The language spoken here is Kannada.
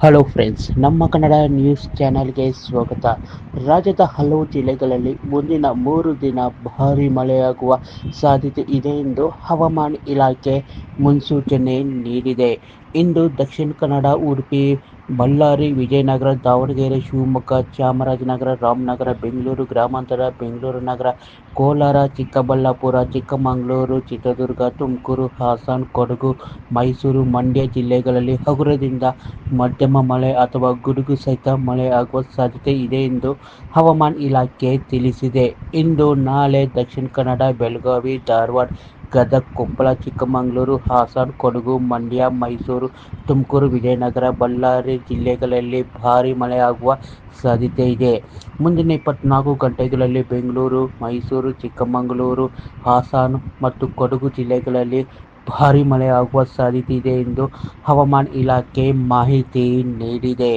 ಹಲೋ ಫ್ರೆಂಡ್ಸ್ ನಮ್ಮ ಕನ್ನಡ ನ್ಯೂಸ್ ಚಾನೆಲ್ಗೆ ಸ್ವಾಗತ. ರಾಜ್ಯದ ಹಲವು ಜಿಲ್ಲೆಗಳಲ್ಲಿ ಮುಂದಿನ ಮೂರು ದಿನ ಭಾರಿ ಮಳೆಯಾಗುವ ಸಾಧ್ಯತೆ ಇದೆ ಎಂದು ಹವಾಮಾನ ಇಲಾಖೆ ಮುನ್ಸೂಚನೆ ನೀಡಿದೆ. ಇಂದು ದಕ್ಷಿಣ ಕನ್ನಡ, ಉಡುಪಿ ಬಳ್ಳಾರಿ, ವಿಜಯನಗರ, ದಾವಣಗೆರೆ, ಶಿವಮೊಗ್ಗ, ಚಾಮರಾಜನಗರ, ರಾಮನಗರ, ಬೆಂಗಳೂರು, ಗ್ರಾಮಾಂತರ, ಬೆಂಗಳೂರು ನಗರ, ಕೋಲಾರ, ಚಿಕ್ಕಬಳ್ಳಾಪುರ, ಚಿಕ್ಕಮಗಳೂರು, ಚಿತ್ರದುರ್ಗ, ತುಮಕೂರು, ಹಾಸನ, ಕೊಡಗು, ಮೈಸೂರು, ಮಂಡ್ಯ ಜಿಲ್ಲೆಗಳಲ್ಲಿ ಹಗುರದಿಂದ ಮಧ್ಯಮ ಮಳೆ ಅಥವಾ ಗುಡುಗು ಸಹಿತ ಮಳೆ ಆಗುವ ಸಾಧ್ಯತೆ ಇದೆ ಎಂದು ಹವಾಮಾನ ಇಲಾಖೆ ತಿಳಿಸಿದೆ. ಇಂದು ನಾಳೆ ದಕ್ಷಿಣ ಕನ್ನಡ, ಬೆಳಗಾವಿ, ಧಾರವಾಡ ಗದಗ, ಕೊಪ್ಪಳ, ಚಿಕ್ಕಮಗಳೂರು, ಹಾಸನ, ಕೊಡಗು, ಮಂಡ್ಯ, ಮೈಸೂರು, ತುಮಕೂರು, ವಿಜಯನಗರ, ಬಳ್ಳಾರಿ ಜಿಲ್ಲೆಗಳಲ್ಲಿ ಭಾರಿ ಮಳೆಯಾಗುವ ಸಾಧ್ಯತೆ ಇದೆ. ಮುಂದಿನ ಇಪ್ಪತ್ನಾಲ್ಕು ಗಂಟೆಗಳಲ್ಲಿ ಬೆಂಗಳೂರು, ಮೈಸೂರು, ಚಿಕ್ಕಮಗಳೂರು, ಹಾಸನ ಮತ್ತು ಕೊಡಗು ಜಿಲ್ಲೆಗಳಲ್ಲಿ ಭಾರಿ ಮಳೆಯಾಗುವ ಸಾಧ್ಯತೆ ಇದೆ ಎಂದು ಹವಾಮಾನ ಇಲಾಖೆ ಮಾಹಿತಿ ನೀಡಿದೆ.